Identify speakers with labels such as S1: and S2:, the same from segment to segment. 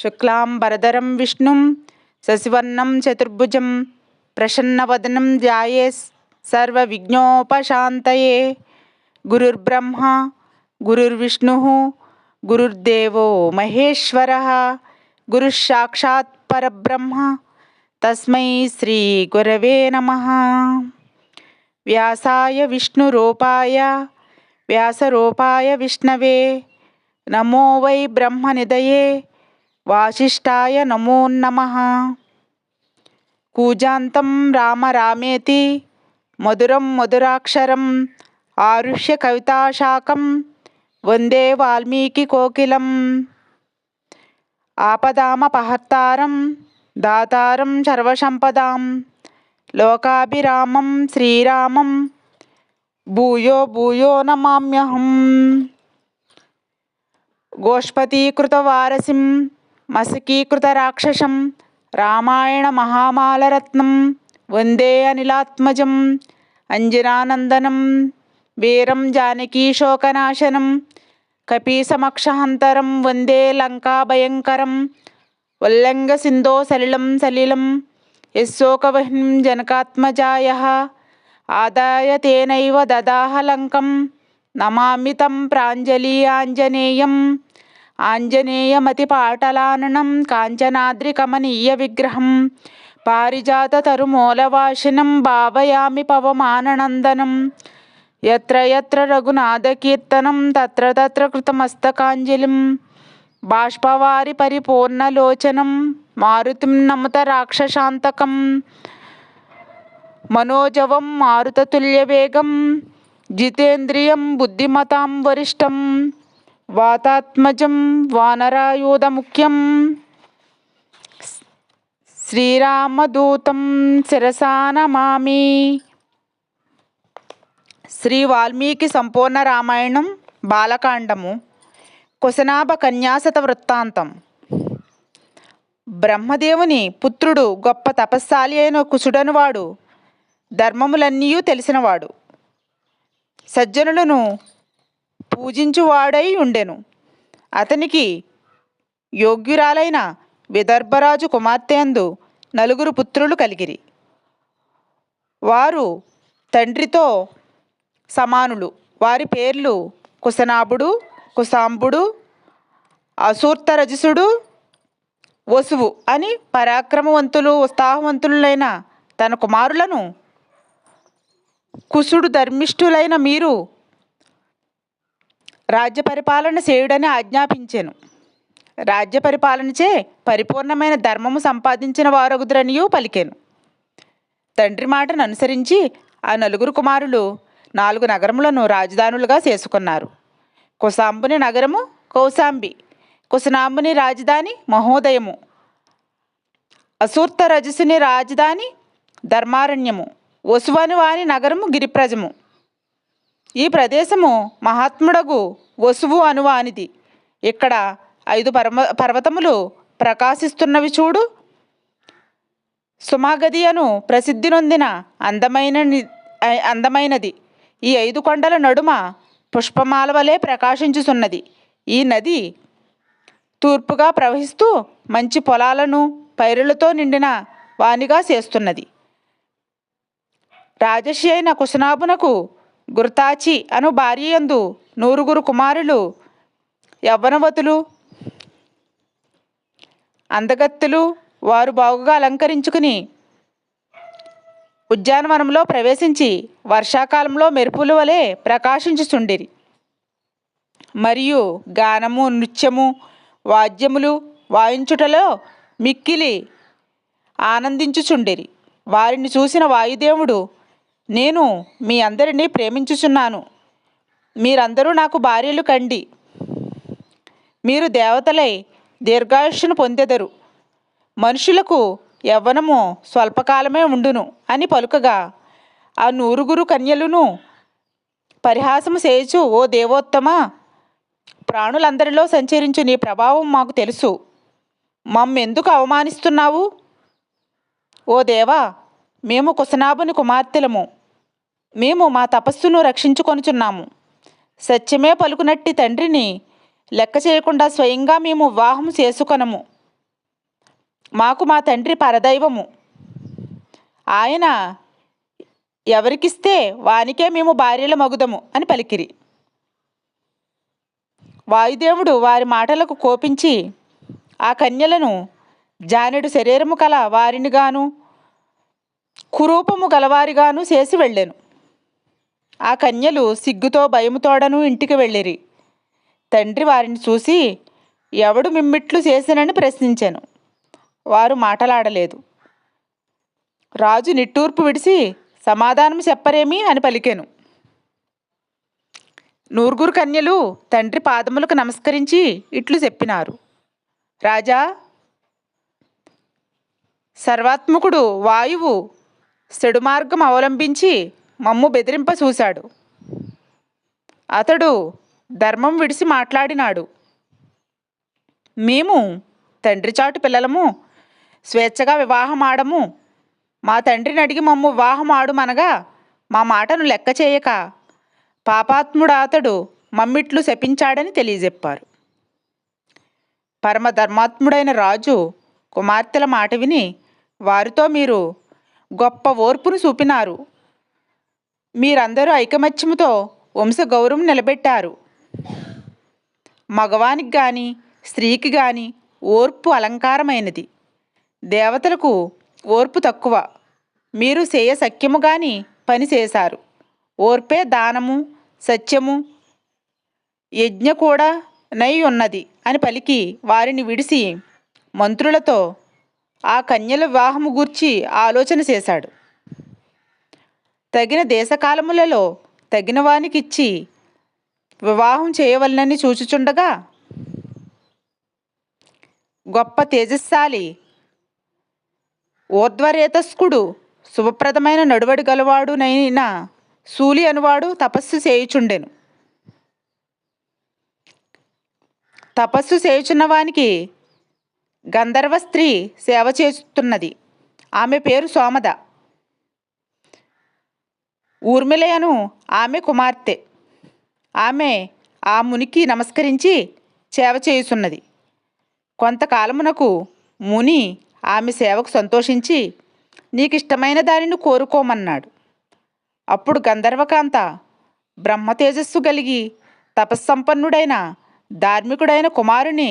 S1: శుక్లాంబరధరం విష్ణుం శశివర్ణం చతుర్భుజం ప్రసన్నవదనం ధ్యాయే సర్వవిఘ్నోపశాంతయే గురుర్బ్రహ్మ గురుర్విష్ణు గురుర్దేవో మహేశ్వర గురుసాక్షాత్ పరబ్రహ్మ తస్మై శ్రీ గురవే నమ వ్యాసాయ విష్ణు రూపాయ వ్యాసరూపాయ విష్ణవే నమో వై బ్రహ్మనిదయే వాసిష్టాయ నమో నమ కూజాంతం రామ రామేతి మధురం మధురాక్షరం ఆరుష్య కవితాశాఖం వందే వాల్మీకి కోకిలం ఆపదామపహర్తారం దాతారం సర్వసంపదాం లోకాభిరామం శ్రీరామం భూయో భూయో నమామ్యహం గోష్పతీకృతవారసిం మసికీకృత రాక్షసం రామాయణ మహామాలరత్నం వందే అనిలాత్మజం అంజనానందనం వీరం జానకీశోకనాశనం కపీసమక్షహంతరం వందే లంకాభయంకరం ఉల్లంఘ సింధో సలిలం సలిలం యశోకవహ్నిం జనకాత్మజాయ ఆదాయ తేనైవ దదాహలంకం నమామితం ప్రాంజలి ఆంజనేయం ఆంజనేయమతి పాటలాననం కాంచనాద్రి కమనీయ విగ్రహం పారిజాత తరుమూలవాసినం భావయామి పవమానందనం ఎత్ర ఎత్ర రఘునాథకీర్తనం తత్ర తత్ర కృతమస్తకాంజలిం బాష్పవారి పరిపూర్ణలోచనం మారుతిం నమత రాక్షశాంతకం మనోజవం మారుతతుల్యవేగం జితేంద్రియం బుద్ధిమతాం వరిష్టం వాతాత్మజం వానరాయూధముఖ్యం శ్రీరామదూతం శిరసానమామి శ్రీ వాల్మీకి సంపూర్ణ రామాయణం బాలకాండము కుశనాభ కన్యాసత వృత్తాంతం బ్రహ్మదేవుని పుత్రుడు గొప్ప తపస్సాలి అయిన కుశుడను వాడు ధర్మములన్నీ తెలిసినవాడు సజ్జనులను పూజించువాడై ఉండెను అతనికి యోగ్యురాలైన విదర్భరాజు కుమార్తెందు నలుగురు పుత్రులు కలిగిరి వారు తండ్రితో సమానులు వారి పేర్లు కుశనాభుడు కుశాంబుడు అసూర్తరజసుడు వసువు అని పరాక్రమవంతులు ఉత్సాహవంతులైన తన కుమారులను కుసుడు ధర్మిష్ఠులైన మీరు రాజ్య పరిపాలన చేయుడని ఆజ్ఞాపించాను రాజ్య పరిపాలనచే పరిపూర్ణమైన ధర్మము సంపాదించిన వారగుదురనియూ పలికాను తండ్రి మాటను అనుసరించి ఆ నలుగురు కుమారులు నాలుగు నగరములను రాజధానులుగా చేసుకున్నారు కుసాంబుని నగరము కౌసాంబి కుసనాంబుని రాజధాని మహోదయము అసూర్త రజసుని రాజధాని ధర్మారణ్యము వసువాని వాని నగరము గిరిప్రజము ఈ ప్రదేశము మహాత్ముడగు వసువు అనువానిది ఇక్కడ ఐదు పర్మ పర్వతములు ప్రకాశిస్తున్నవి చూడు సుమాగది అను ప్రసిద్ధి నొందిన అందమైన అందమైనది ఈ ఐదు కొండల నడుమ పుష్పమాల వలె ప్రకాశించుచున్నది ఈ నది తూర్పుగా ప్రవహిస్తూ మంచి పొలాలను పైరులతో నిండిన వానిగా చేస్తున్నది రాజశి అయిన కుశనాభునకు గుర్తాచి అను భార్యయందు నూరుగురు కుమారులు యవ్వనవతులు అందగత్తులు వారు బాగుగా అలంకరించుకుని ఉద్యానవనంలో ప్రవేశించి వర్షాకాలంలో మెరుపుల వలె ప్రకాశించుచుండిరి మరియు గానము నృత్యము వాద్యములు వాయించుటలో మిక్కిలి ఆనందించుచుండిరి వారిని చూసిన వాయుదేవుడు నేను మీ అందరినీ ప్రేమించుచున్నాను మీరందరూ నాకు భార్యలు కండి మీరు దేవతలై దీర్ఘాయుష్ను పొందెదరు మనుషులకు యవ్వనము స్వల్పకాలమే ఉండును అని పలుకగా ఆ నూరుగురు కన్యలును పరిహాసము చేయచు ఓ దేవోత్తమ ప్రాణులందరిలో సంచరించు నీ ప్రభావం మాకు తెలుసు మమ్మెందుకు అవమానిస్తున్నావు ఓ దేవా మేము కుసనాభుని కుమార్తెలము మేము మా తపస్సును రక్షించుకొనుచున్నాము సత్యమే పలుకునట్టి తండ్రిని లెక్క చేయకుండా స్వయంగా మేము వివాహం చేసుకొనము మాకు మా తండ్రి పరదైవము ఆయన ఎవరికిస్తే వానికే మేము భార్యల మగుదము అని పలికిరి వాయుదేవుడు వారి మాటలకు కోపించి ఆ కన్యలను జానెడు శరీరము కల వారినిగాను కురూపము గలవారిగాను చేసి వెళ్ళాను ఆ కన్యలు సిగ్గుతో భయముతోడను ఇంటికి వెళ్ళిరి తండ్రి వారిని చూసి ఎవడు మిమ్మిట్లు చేసినని ప్రశ్నించాను వారు మాటలాడలేదు రాజు నిట్టూర్పు విడిసి సమాధానం చెప్పరేమి అని పలికాను నూరుగురు కన్యలు తండ్రి పాదములకు నమస్కరించి ఇట్లు చెప్పినారు రాజా సర్వాత్మకుడు వాయువు సెడు మార్గం అవలంబించి మమ్ము బెదిరింప చూశాడు అతడు ధర్మం విడిసి మాట్లాడినాడు మేము తండ్రి చాటు పిల్లలము స్వేచ్ఛగా వివాహం ఆడము మా తండ్రిని అడిగి మమ్ము వివాహం ఆడుమనగా మా మాటను లెక్క చేయక పాపాత్ముడు అతడు మమ్మిట్లు శపించాడని తెలియజెప్పారు పరమధర్మాత్ముడైన రాజు కుమార్తెల మాట విని వారితో మీరు గొప్ప ఓర్పును చూపినారు మీరందరూ ఐకమత్యముతో వంశగౌరవం నిలబెట్టారు మగవానికి గాని స్త్రీకి గాని ఓర్పు అలంకారమైనది దేవతలకు ఓర్పు తక్కువ మీరు చేయ సఖ్యము గాని పని చేశారు ఓర్పే దానము సత్యము యజ్ఞ కూడా నై ఉన్నది అని పలికి వారిని విడిసి మంత్రులతో ఆ కన్యల వివాహము గూర్చి ఆలోచన చేశాడు తగిన దేశకాలములలో తగిన వానికిచ్చి వివాహం చేయవలనని చూచుచుండగా గొప్ప తేజస్శాలి ఊర్ధ్వరేతస్కుడు శుభప్రదమైన నడువడి గలవాడునైన సూలి అనువాడు తపస్సు చేయుచుండెను తపస్సు చేయుచున్న వానికి గంధర్వ స్త్రీ సేవ చేస్తున్నది ఆమె పేరు సోమద ఊర్మిళయను ఆమె కుమార్తె ఆమె ఆ మునికి నమస్కరించి సేవ చేయుచున్నది కొంతకాలమునకు ముని ఆమె సేవకు సంతోషించి నీకు ఇష్టమైన దానిని కోరుకోమన్నాడు అప్పుడు గంధర్వకాంత బ్రహ్మ తేజస్సు కలిగి తపస్సంపన్నుడైన ధార్మికుడైన కుమారుని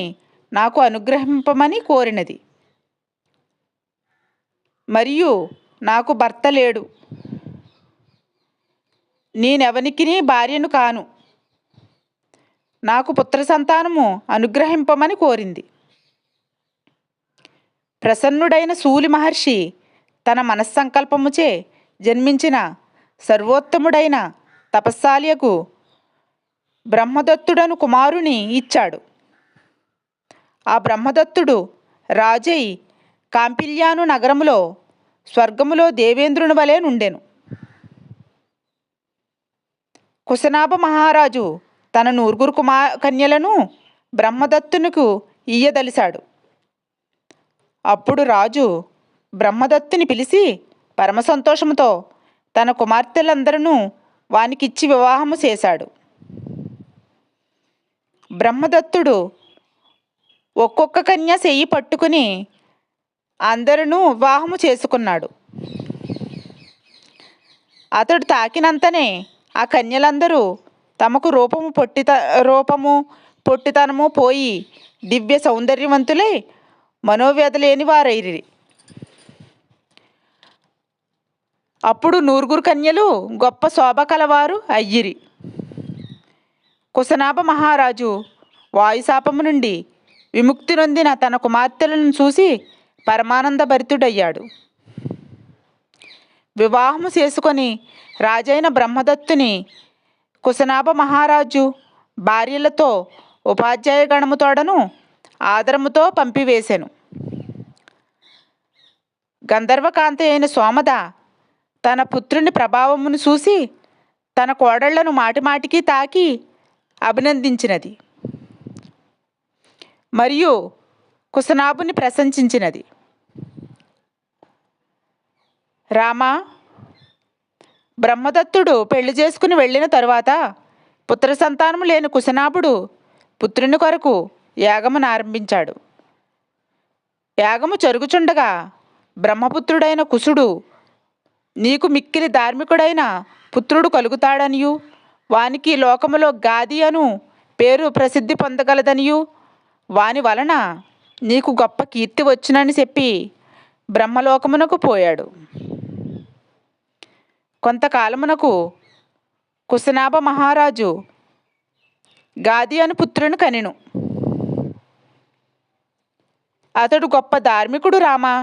S1: నాకు అనుగ్రహింపమని కోరినది మరియు నాకు భర్త లేడు నేనెవనికిని భార్యను కాను నాకు పుత్ర సంతానము అనుగ్రహింపమని కోరింది ప్రసన్నుడైన సూలి మహర్షి తన మనస్సంకల్పముచే జన్మించిన సర్వోత్తముడైన తపస్సాలియకు బ్రహ్మదత్తుడను కుమారుని ఇచ్చాడు ఆ బ్రహ్మదత్తుడు రాజై కాంపిల్యాను నగరములో స్వర్గములో దేవేంద్రుని వలె నుండెను కుశనాభ మహారాజు తన నూరుగురు కుమార్ కన్యలను బ్రహ్మదత్తునికు ఇయ్యదలిశాడు అప్పుడు రాజు బ్రహ్మదత్తుని పిలిచి పరమసంతోషముతో తన కుమార్తెలందరూ వానికిచ్చి వివాహము చేశాడు బ్రహ్మదత్తుడు ఒక్కొక్క కన్య చెయ్యి పట్టుకుని అందరూ వివాహము చేసుకున్నాడు అతడు తాకినంతనే ఆ కన్యలందరూ తమకు రూపము పొట్టిత రూపము పొట్టితనము పోయి దివ్య సౌందర్యవంతులై మనోవ్యాధి లేని వారైరి అప్పుడు నూరుగురు కన్యలు గొప్ప శోభ కలవారు అయ్యిరి కుసనాభ మహారాజు వాయుశాపము నుండి విముక్తి నొందిన తన కుమార్తెలను చూసి పరమానంద భరితుడయ్యాడు వివాహము చేసుకొని రాజైన బ్రహ్మదత్తుని కుశనాభ మహారాజు భార్యలతో ఉపాధ్యాయ గణముతోడను ఆదరముతో పంపివేశాను గంధర్వకాంతి అయిన సోమద తన పుత్రుని ప్రభావమును చూసి తన కోడళ్లను మాటిమాటికి తాకి అభినందించినది మరియు కుసనాభుని ప్రశంసించినది రామా బ్రహ్మదత్తుడు పెళ్లి చేసుకుని వెళ్ళిన తరువాత పుత్ర సంతానం లేని కుశనాభుడు పుత్రుని కొరకు యాగమును ఆరంభించాడు యాగము జరుగుచుండగా బ్రహ్మపుత్రుడైన కుశుడు నీకు మిక్కిలి ధార్మికుడైన పుత్రుడు కలుగుతాడనియు వానికి లోకములో గాది అను పేరు ప్రసిద్ధి పొందగలదనియు వాని వలన నీకు గొప్ప కీర్తి వచ్చునని చెప్పి బ్రహ్మలోకమునకు పోయాడు కొంతకాలమునకు కుశనాభ మహారాజు గాది అను పుత్రుని కనిను అతడు గొప్ప ధార్మికుడు రామా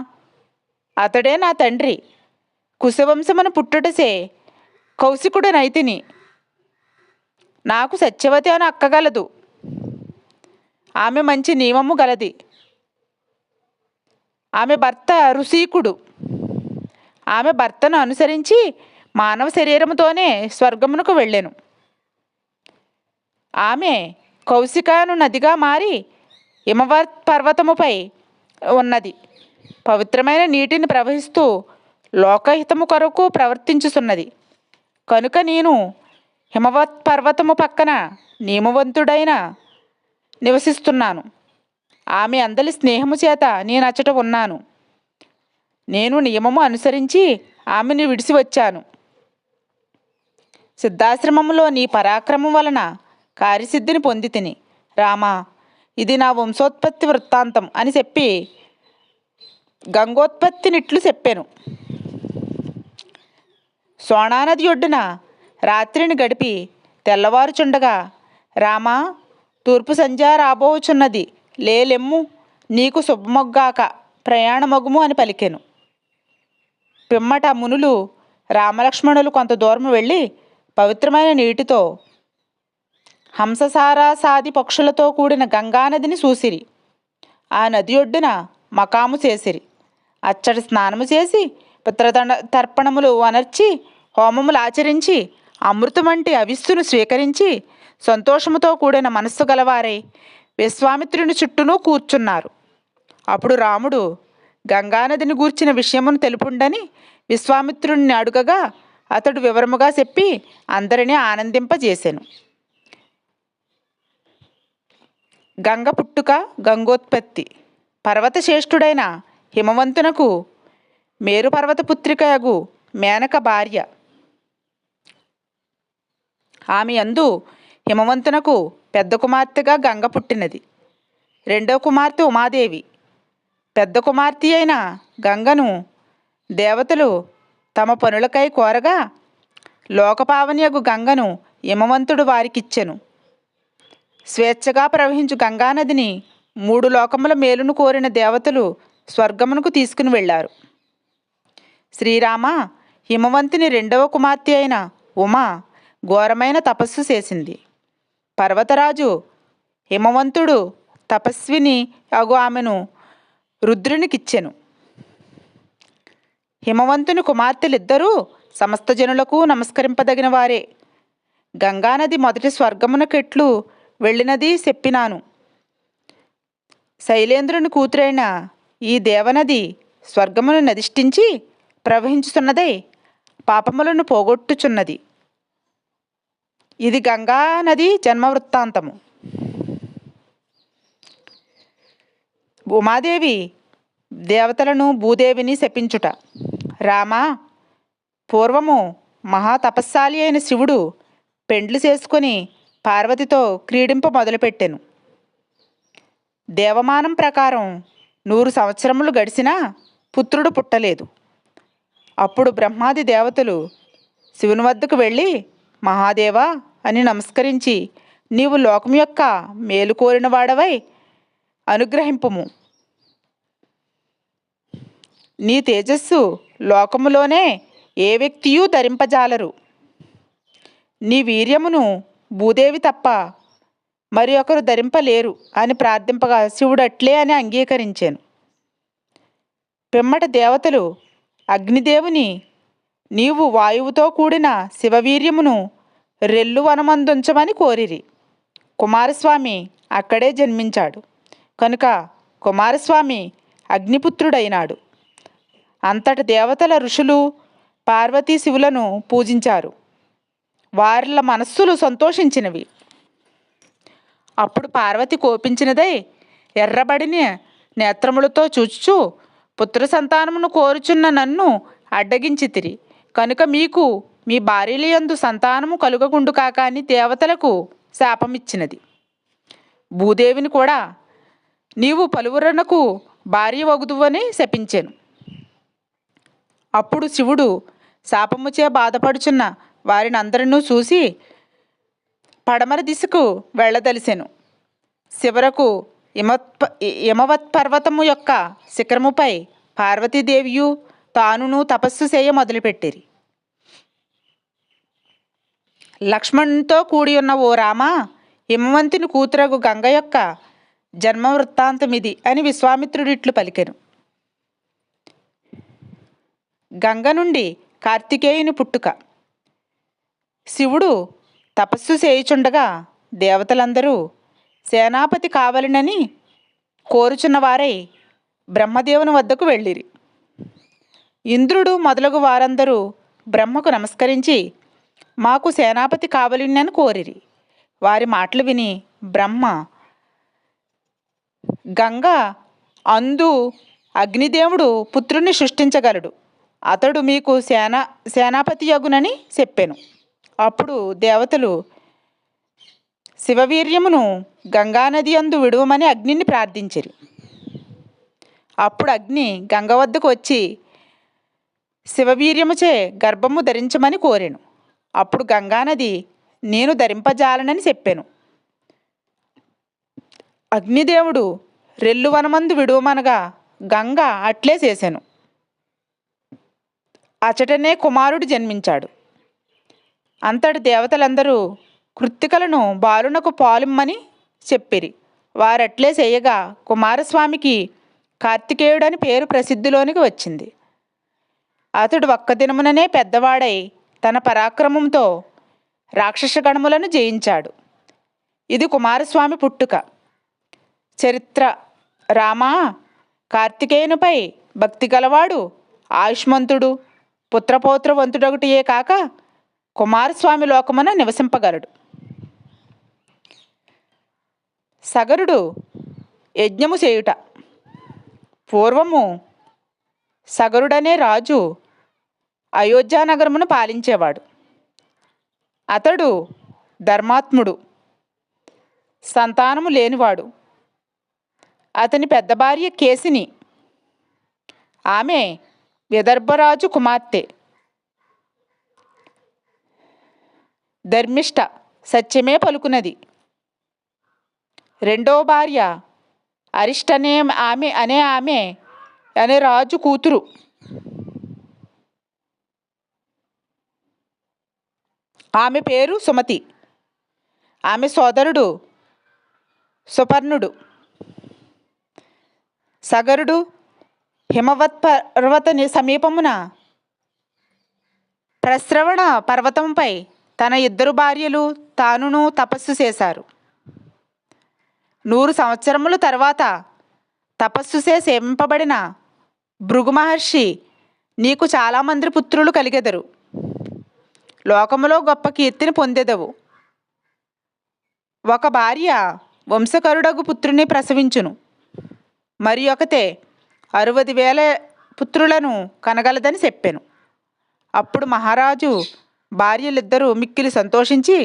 S1: అతడే నా తండ్రి కుశవంశమును పుట్టుటసే కౌశికుడు నైతిని నాకు సత్యవతి అని అక్కగలదు ఆమె మంచి నియమము గలది ఆమె భర్త ఋషీకుడు ఆమె భర్తను అనుసరించి మానవ శరీరముతోనే స్వర్గమునకు వెళ్ళెను ఆమె కౌశికాను నదిగా మారి హిమవర్ పర్వతముపై ఉన్నది పవిత్రమైన నీటిని ప్రవహిస్తూ లోకహితము కొరకు ప్రవర్తించుతున్నది కనుక నేను హిమవత్ పర్వతము పక్కన నియమవంతుడైన నివసిస్తున్నాను ఆమె అందరి స్నేహము చేత నేను అచ్చట ఉన్నాను నేను నియమము అనుసరించి ఆమెను విడిసి వచ్చాను సిద్ధాశ్రమంలో నీ పరాక్రమం వలన కార్యసిద్ధిని పొంది తిని రామా ఇది నా వంశోత్పత్తి వృత్తాంతం అని చెప్పి గంగోత్పత్తినిట్లు చెప్పాను సోనానది ఒడ్డున రాత్రిని గడిపి తెల్లవారుచుండగా రామా తూర్పు సంజ రాబోచున్నది లేలెమ్ము నీకు శుభమొగ్గాక ప్రయాణమొగుము అని పలికాను పిమ్మట మునులు రామలక్ష్మణులు కొంత దూరం వెళ్ళి పవిత్రమైన నీటితో హంససారాసాది పక్షులతో కూడిన గంగానదిని చూసిరి ఆ నది ఒడ్డున మకాము చేసిరి అచ్చడి స్నానము చేసి పిత్రదండ తర్పణములు అనర్చి హోమములు ఆచరించి అమృతమంటి అవిస్సును స్వీకరించి సంతోషముతో కూడిన మనస్సు గలవారై విశ్వామిత్రుని చుట్టూనూ కూర్చున్నారు అప్పుడు రాముడు గంగానదిని గూర్చిన విషయమును తెలుపుండని విశ్వామిత్రుణ్ణి అడుగగా అతడు వివరముగా చెప్పి అందరినీ ఆనందింపజేశాను గంగ పుట్టుక గంగోత్పత్తి పర్వతశ్రేష్ఠుడైన హిమవంతునకు మేరుపర్వత పుత్రికయగు మేనక భార్య ఆమె అందు హిమవంతునకు పెద్ద కుమార్తెగా గంగ పుట్టినది రెండవ కుమార్తె ఉమాదేవి పెద్ద కుమార్తె అయిన గంగను దేవతలు తమ పనులకై కోరగా లోకపావనియగు గంగను హిమవంతుడు వారికిచ్చెను స్వేచ్ఛగా ప్రవహించు గంగానదిని మూడు లోకముల మేలును కోరిన దేవతలు స్వర్గమునకు తీసుకుని వెళ్ళారు శ్రీరామ హిమవంతుని రెండవ కుమార్తె అయిన ఉమా ఘోరమైన తపస్సు చేసింది పర్వతరాజు హిమవంతుడు తపస్విని అగు ఆమెను రుద్రునికిచ్చెను హిమవంతుని కుమార్తెలిద్దరూ సమస్త జనులకు నమస్కరింపదగిన వారే గంగానది మొదటి స్వర్గమునకెట్లు వెళ్ళినది చెప్పినాను శైలేంద్రుని కూతురైన ఈ దేవనది స్వర్గమును నదిష్ఠించి ప్రవహించుతున్నదై పాపములను పోగొట్టుచున్నది ఇది గంగా నది జన్మ వృత్తాంతము ఉమాదేవి దేవతలను భూదేవిని శపించుట రామా పూర్వము మహాతపస్శాలి అయిన శివుడు పెండ్లు చేసుకుని పార్వతితో క్రీడింప మొదలుపెట్టాను దేవమానం ప్రకారం నూరు సంవత్సరములు గడిచినా పుత్రుడు పుట్టలేదు అప్పుడు బ్రహ్మాది దేవతలు శివుని వద్దకు వెళ్ళి మహాదేవా అని నమస్కరించి నీవు లోకం యొక్క మేలు కోరిన వాడవై అనుగ్రహింపము నీ తేజస్సు లోకములోనే ఏ వ్యక్తియూ ధరింపజాలరు నీ వీర్యమును భూదేవి తప్ప మరి ఒకరు ధరింపలేరు అని ప్రార్థింపగా శివుడు అట్లే అని అంగీకరించాను పిమ్మట దేవతలు అగ్నిదేవుని నీవు వాయువుతో కూడిన శివవీర్యమును రెల్లు వనమందుంచమని కోరిరి కుమారస్వామి అక్కడే జన్మించాడు కనుక కుమారస్వామి అగ్నిపుత్రుడైనాడు అంతటి దేవతల ఋషులు పార్వతీ శివులను పూజించారు వారిల మనస్సులు సంతోషించినవి అప్పుడు పార్వతి కోపించినదై ఎర్రబడిని నేత్రములతో చూచుచు పుత్ర సంతానమును కోరుచున్న నన్ను అడ్డగించితిరి కనుక మీకు మీ భార్యలయందు సంతానము కలుగకుండు కాక అని దేవతలకు శాపమిచ్చినది భూదేవిని కూడా నీవు పలువురనకు భార్య వగుదువని శపించాను అప్పుడు శివుడు శాపముచే బాధపడుచున్న అందరినూ చూసి పడమర దిశకు వెళ్ళదలిసెను శివరకు యమత్ప యమవత్ పర్వతము యొక్క శిఖరముపై పార్వతీదేవియు తానును తపస్సు చేయ మొదలుపెట్టిరి లక్ష్మణ్తో కూడి ఉన్న ఓ రామ హిమవంతుని కూతురగు గంగ యొక్క జన్మ వృత్తాంతమిది అని విశ్వామిత్రుడిట్లు పలికెను గంగ నుండి కార్తికేయుని పుట్టుక శివుడు తపస్సు చేయుచుండగా దేవతలందరూ సేనాపతి కావలనని కోరుచున్నవారై బ్రహ్మదేవుని వద్దకు వెళ్ళిరి ఇంద్రుడు మొదలగు వారందరూ బ్రహ్మకు నమస్కరించి మాకు సేనాపతి కావలినని కోరిరి వారి మాటలు విని బ్రహ్మ గంగ అందు అగ్నిదేవుడు పుత్రుణ్ణి సృష్టించగలడు అతడు మీకు సేనా సేనాపతి యగునని చెప్పాను అప్పుడు దేవతలు శివవీర్యమును గంగానది అందు విడువమని అగ్నిని ప్రార్థించారు అప్పుడు అగ్ని గంగ వద్దకు వచ్చి శివవీర్యముచే గర్భము ధరించమని కోరాను అప్పుడు గంగానది నేను ధరింపజాలనని చెప్పాను అగ్నిదేవుడు రెల్లు వనమందు విడువమనగా గంగ అట్లే చేశాను అచటనే కుమారుడు జన్మించాడు అంతటి దేవతలందరూ కృత్తికలను బాలునకు పాలిమ్మని చెప్పిరి వారట్లే చేయగా కుమారస్వామికి కార్తికేయుడని పేరు ప్రసిద్ధిలోనికి వచ్చింది అతడు ఒక్క దినముననే పెద్దవాడై తన పరాక్రమంతో రాక్షసగణములను జయించాడు ఇది కుమారస్వామి పుట్టుక చరిత్ర రామా కార్తికేయునిపై భక్తి గలవాడు ఆయుష్మంతుడు పుత్రపౌత్ర వంతుడొకటియే కాక కుమారస్వామి లోకమున నివసింపగలడు సగరుడు యజ్ఞము చేయుట పూర్వము సగరుడనే రాజు అయోధ్యానగరమును పాలించేవాడు అతడు ధర్మాత్ముడు సంతానము లేనివాడు అతని పెద్ద భార్య కేసిని ఆమె విదర్భరాజు కుమార్తె ధర్మిష్ట సత్యమే పలుకునది రెండో భార్య అరిష్టనే ఆమె అనే ఆమె అనే రాజు కూతురు ఆమె పేరు సుమతి ఆమె సోదరుడు సుపర్ణుడు సగరుడు హిమవత్ పర్వత సమీపమున ప్రస్రవణ పర్వతంపై తన ఇద్దరు భార్యలు తానును తపస్సు చేశారు నూరు సంవత్సరముల తర్వాత తపస్సు సేవింపబడిన భృగు మహర్షి నీకు చాలామంది పుత్రులు కలిగెదరు లోకములో గొప్ప కీర్తిని పొందెదవు ఒక భార్య వంశకరుడగు పుత్రుని ప్రసవించును మరి ఒకతే అరవది వేల పుత్రులను కనగలదని చెప్పాను అప్పుడు మహారాజు భార్యలిద్దరూ మిక్కిలి సంతోషించి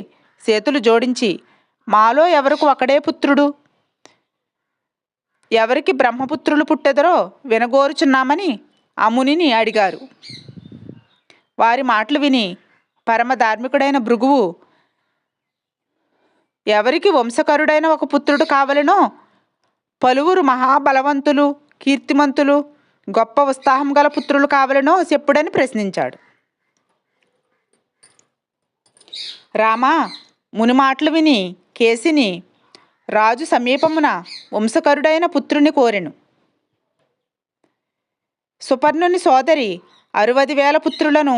S1: చేతులు జోడించి మాలో ఎవరికి ఒకడే పుత్రుడు ఎవరికి బ్రహ్మపుత్రులు పుట్టెదరో వినగోరుచున్నామని అమునిని అడిగారు వారి మాటలు విని పరమ ధార్మికుడైన భృగువు ఎవరికి వంశకరుడైన ఒక పుత్రుడు కావలనో పలువురు మహాబలవంతులు కీర్తిమంతులు గొప్ప ఉత్సాహం గల పుత్రులు కావలనో చెప్పుడని ప్రశ్నించాడు రామా ముని మాటలు విని కేసిని రాజు సమీపమున వంశకరుడైన పుత్రుని కోరెను సుపర్ణుని సోదరి అరవది వేల పుత్రులను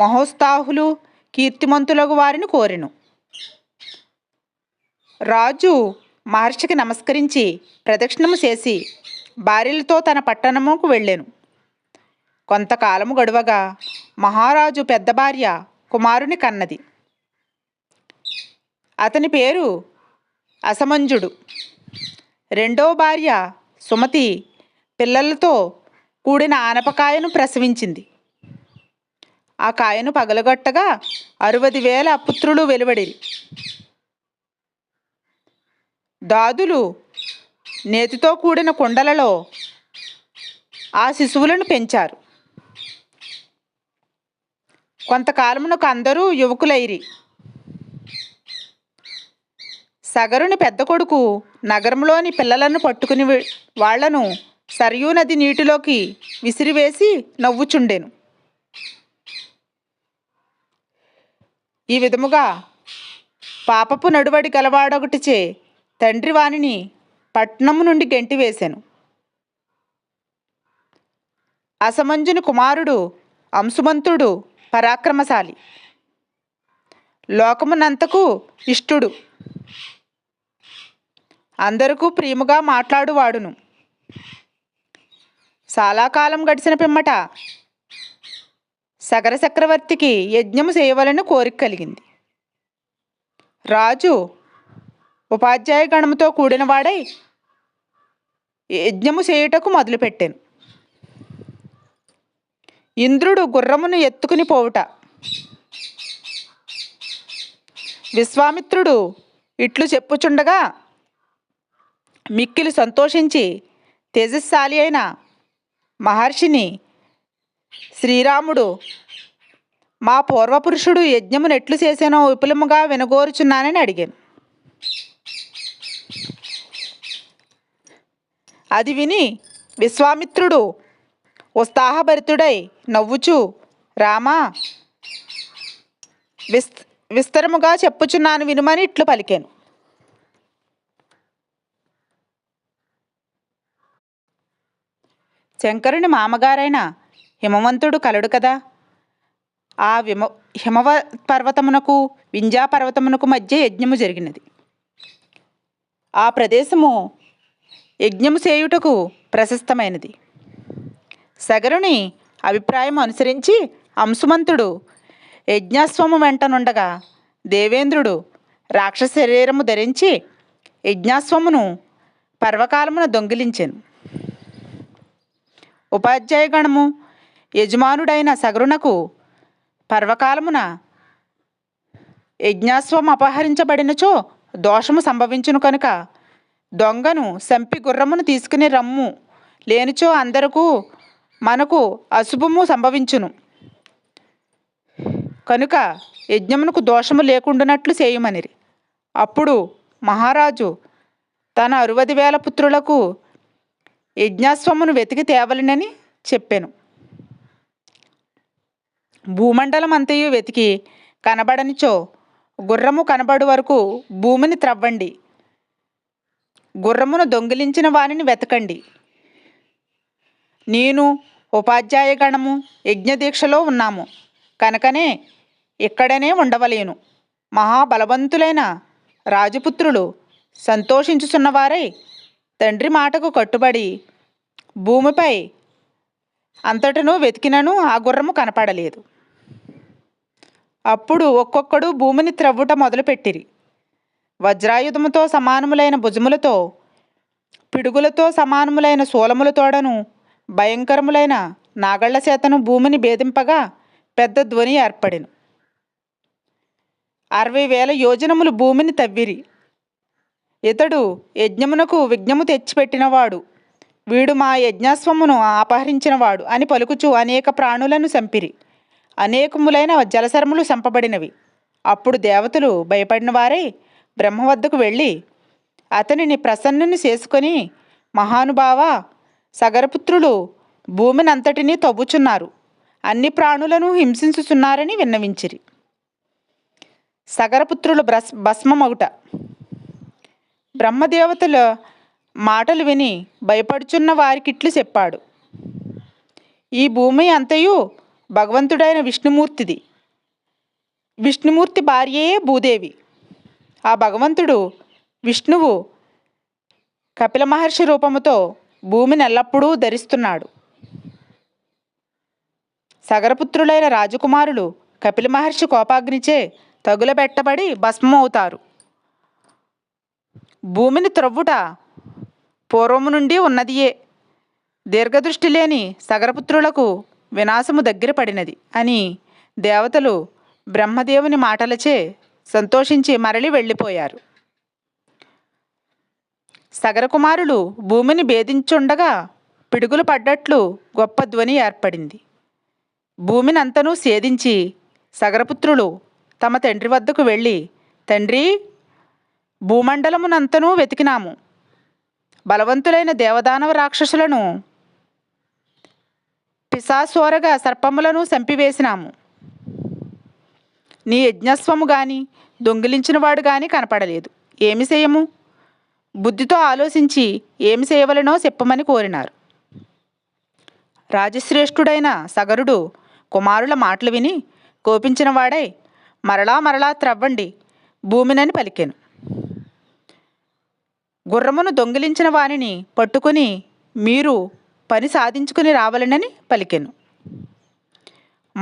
S1: మహోత్సాహులు కీర్తిమంతులకు వారిని కోరెను రాజు మహర్షికి నమస్కరించి ప్రదక్షిణము చేసి భార్యలతో తన పట్టణముకు వెళ్ళాను కొంతకాలము గడువగా మహారాజు పెద్ద భార్య కుమారుని కన్నది అతని పేరు అసమంజుడు రెండో భార్య సుమతి పిల్లలతో కూడిన ఆనపకాయను ప్రసవించింది ఆ కాయను పగలగొట్టగా అరవది వేల పుత్రులు వెలువడి దాదులు నేతితో కూడిన కుండలలో ఆ శిశువులను పెంచారు కొంతకాలమునకు అందరూ యువకులైరి సగరుని పెద్ద కొడుకు నగరంలోని పిల్లలను పట్టుకుని వాళ్లను సరియూ నది నీటిలోకి విసిరివేసి నవ్వుచుండెను ఈ విధముగా పాపపు నడువడి గలవాడొకటిచే తండ్రి వానిని పట్నము నుండి గెంటి వేశాను అసమంజుని కుమారుడు అంశుమంతుడు పరాక్రమశాలి లోకమునంతకు ఇష్టుడు అందరికూ ప్రేమగా మాట్లాడువాడును చాలా కాలం గడిచిన పిమ్మట సగర చక్రవర్తికి యజ్ఞము చేయవలని కోరిక కలిగింది రాజు ఉపాధ్యాయ గణముతో కూడిన వాడై యజ్ఞము చేయుటకు మొదలుపెట్టాను ఇంద్రుడు గుర్రమును ఎత్తుకుని పోవుట విశ్వామిత్రుడు ఇట్లు చెప్పుచుండగా మిక్కిలు సంతోషించి తేజస్శాలి అయిన మహర్షిని శ్రీరాముడు మా పూర్వపురుషుడు యజ్ఞమును ఎట్లు చేసానో విపులముగా వినగోరుచున్నానని అడిగాను అది విని విశ్వామిత్రుడు ఉత్సాహభరితుడై నవ్వుచు రామా విస్ విస్తరముగా చెప్పుచున్నాను వినుమని ఇట్లు పలికాను శంకరుని మామగారైన హిమవంతుడు కలడు కదా ఆ విమ హిమవ పర్వతమునకు వింజా పర్వతమునకు మధ్య యజ్ఞము జరిగినది ఆ ప్రదేశము యజ్ఞము చేయుటకు ప్రశస్తమైనది సగరుని అభిప్రాయం అనుసరించి అంశుమంతుడు యజ్ఞాస్వము వెంటనుండగా దేవేంద్రుడు రాక్షస శరీరము ధరించి యజ్ఞాస్వమును పర్వకాలమున దొంగిలించాను ఉపాధ్యాయ గణము యజమానుడైన సగరునకు పర్వకాలమున యజ్ఞాస్వం అపహరించబడినచో దోషము సంభవించును కనుక దొంగను సంపి గుర్రమును తీసుకుని రమ్ము లేనిచో అందరకు మనకు అశుభము సంభవించును కనుక యజ్ఞమునకు దోషము లేకుండానట్లు చేయుమనిరి అప్పుడు మహారాజు తన అరువది వేల పుత్రులకు యజ్ఞాస్వమును వెతికి తేవలనని చెప్పాను భూమండలం అంతయు వెతికి కనబడనిచో గుర్రము కనబడు వరకు భూమిని త్రవ్వండి గుర్రమును దొంగిలించిన వారిని వెతకండి నేను ఉపాధ్యాయ గణము యజ్ఞదీక్షలో ఉన్నాము కనుకనే ఇక్కడనే ఉండవలేను మహాబలవంతులైన రాజపుత్రులు సంతోషించుచున్నవారై తండ్రి మాటకు కట్టుబడి భూమిపై అంతటను వెతికినను ఆ గుర్రము కనపడలేదు అప్పుడు ఒక్కొక్కడు భూమిని త్రవ్వుట మొదలుపెట్టిరి వజ్రాయుధముతో సమానములైన భుజములతో పిడుగులతో సమానములైన శూలములతోడను భయంకరములైన నాగళ్ల చేతను భూమిని భేదింపగా పెద్ద ధ్వని ఏర్పడిను అరవై వేల యోజనములు భూమిని తవ్విరి ఇతడు యజ్ఞమునకు విఘ్నము తెచ్చిపెట్టినవాడు వీడు మా యజ్ఞాస్వమును అపహరించినవాడు అని పలుకుచు అనేక ప్రాణులను చంపిరి అనేకములైన జలసరములు చంపబడినవి అప్పుడు దేవతలు భయపడినవారే బ్రహ్మ వద్దకు వెళ్ళి అతనిని ప్రసన్నుని చేసుకొని మహానుభావ సగరపుత్రులు భూమినంతటినీ తవ్వుచున్నారు అన్ని ప్రాణులను హింసించుచున్నారని విన్నవించిరి సగరపుత్రులు బ్రస్ భస్మమగుట బ్రహ్మదేవతల మాటలు విని భయపడుచున్న వారికిట్లు చెప్పాడు ఈ భూమి అంతయు భగవంతుడైన విష్ణుమూర్తిది విష్ణుమూర్తి భార్యయే భూదేవి ఆ భగవంతుడు విష్ణువు కపిల మహర్షి రూపముతో భూమిని ఎల్లప్పుడూ ధరిస్తున్నాడు సగరపుత్రులైన రాజకుమారులు కపిల మహర్షి కోపాగ్నిచే తగులబెట్టబడి భస్మమవుతారు భూమిని త్రవ్వుట పూర్వము నుండి ఉన్నదియే దీర్ఘదృష్టి లేని సగరపుత్రులకు వినాశము దగ్గర పడినది అని దేవతలు బ్రహ్మదేవుని మాటలచే సంతోషించి మరలి వెళ్ళిపోయారు సగరకుమారులు భూమిని భేదించుండగా పిడుగులు పడ్డట్లు గొప్ప ధ్వని ఏర్పడింది భూమినంతనూ సేదించి సగరపుత్రులు తమ తండ్రి వద్దకు వెళ్ళి తండ్రి భూమండలమునంతనూ వెతికినాము బలవంతులైన దేవదానవ రాక్షసులను పిశాసోరగా సర్పములను చంపివేసినాము నీ యజ్ఞస్వము గాని దొంగిలించినవాడు గాని కనపడలేదు ఏమి చేయము బుద్ధితో ఆలోచించి ఏమి చేయవలనో చెప్పమని కోరినారు రాజశ్రేష్ఠుడైన సగరుడు కుమారుల మాటలు విని కోపించినవాడై మరలా మరలా త్రవ్వండి భూమినని పలికాను గుర్రమును దొంగిలించిన వానిని పట్టుకుని మీరు పని సాధించుకుని రావాలనని పలికెను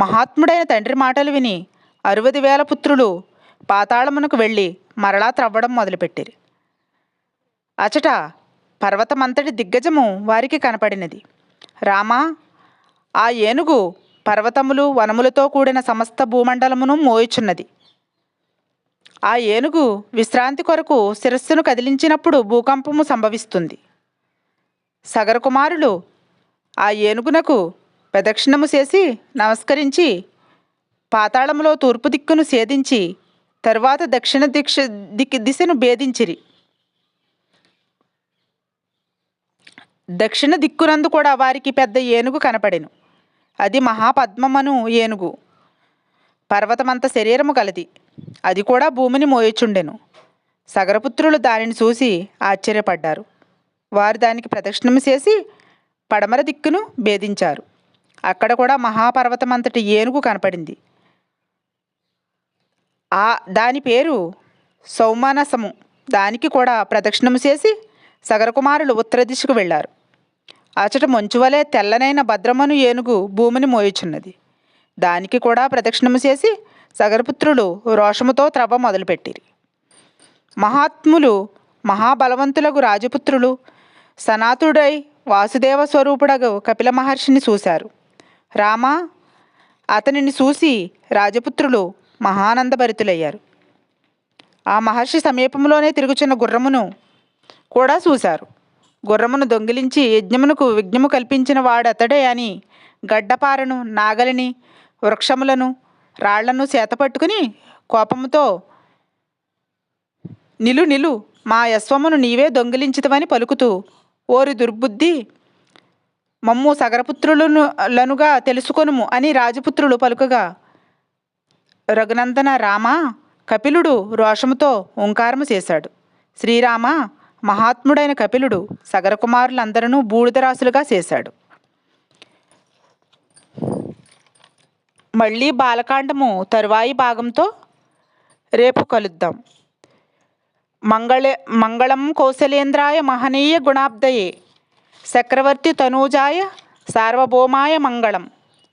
S1: మహాత్ముడైన తండ్రి మాటలు విని అరవది వేల పుత్రులు పాతాళమునకు వెళ్ళి మరలా త్రవ్వడం మొదలుపెట్టిరి అచట పర్వతమంతటి దిగ్గజము వారికి కనపడినది రామా ఆ ఏనుగు పర్వతములు వనములతో కూడిన సమస్త భూమండలమును మోయిచున్నది ఆ ఏనుగు విశ్రాంతి కొరకు శిరస్సును కదిలించినప్పుడు భూకంపము సంభవిస్తుంది సగరకుమారులు ఆ ఏనుగునకు ప్రదక్షిణము చేసి నమస్కరించి పాతాళములో తూర్పు దిక్కును సేధించి తర్వాత దక్షిణ దిక్ష దిక్ దిశను భేదించిరి దక్షిణ దిక్కునందు కూడా వారికి పెద్ద ఏనుగు కనపడెను అది మహాపద్మమను ఏనుగు పర్వతమంత శరీరము కలది అది కూడా భూమిని మోయచుండెను సగరపుత్రులు దానిని చూసి ఆశ్చర్యపడ్డారు వారు దానికి ప్రదక్షిణం చేసి పడమర దిక్కును భేదించారు అక్కడ కూడా మహాపర్వతమంతటి ఏనుగు కనపడింది ఆ దాని పేరు సౌమానసము దానికి కూడా ప్రదక్షిణము చేసి సగరకుమారులు ఉత్తర దిశకు వెళ్ళారు అచట మంచువలే తెల్లనైన భద్రమను ఏనుగు భూమిని మోయుచున్నది దానికి కూడా ప్రదక్షిణము చేసి సగరపుత్రులు రోషముతో త్రవ మొదలుపెట్టిరి మహాత్ములు మహాబలవంతులకు రాజపుత్రులు సనాతుడై వాసుదేవ స్వరూపుడగు కపిల మహర్షిని చూశారు రామ అతనిని చూసి రాజపుత్రులు మహానందభరితులయ్యారు ఆ మహర్షి సమీపంలోనే తిరుగుచున్న గుర్రమును కూడా చూశారు గుర్రమును దొంగిలించి యజ్ఞమునకు విఘ్నము కల్పించిన వాడతడే అని గడ్డపారను నాగలిని వృక్షములను రాళ్లను సేతపట్టుకుని కోపముతో నిలు నిలు మా యశ్వమును నీవే దొంగిలించితవని పలుకుతూ ఓరి దుర్బుద్ధి మమ్ము సగరపుత్రులను లనుగా తెలుసుకొనుము అని రాజపుత్రులు పలుకగా రఘునందన రామ కపిలుడు రోషముతో ఓంకారము చేశాడు శ్రీరామ మహాత్ముడైన కపిలుడు సగరకుమారులందరూ బూడిదరాసులుగా చేశాడు మళ్ళీ బాలకాండము తరువాయి భాగంతో రేపు కలుద్దాం మంగళ మంగళం కౌశలేంద్రాయ మహనీయ గుణాబ్దయే చక్రవర్తి తనూజాయ సార్వభౌమాయ మంగళం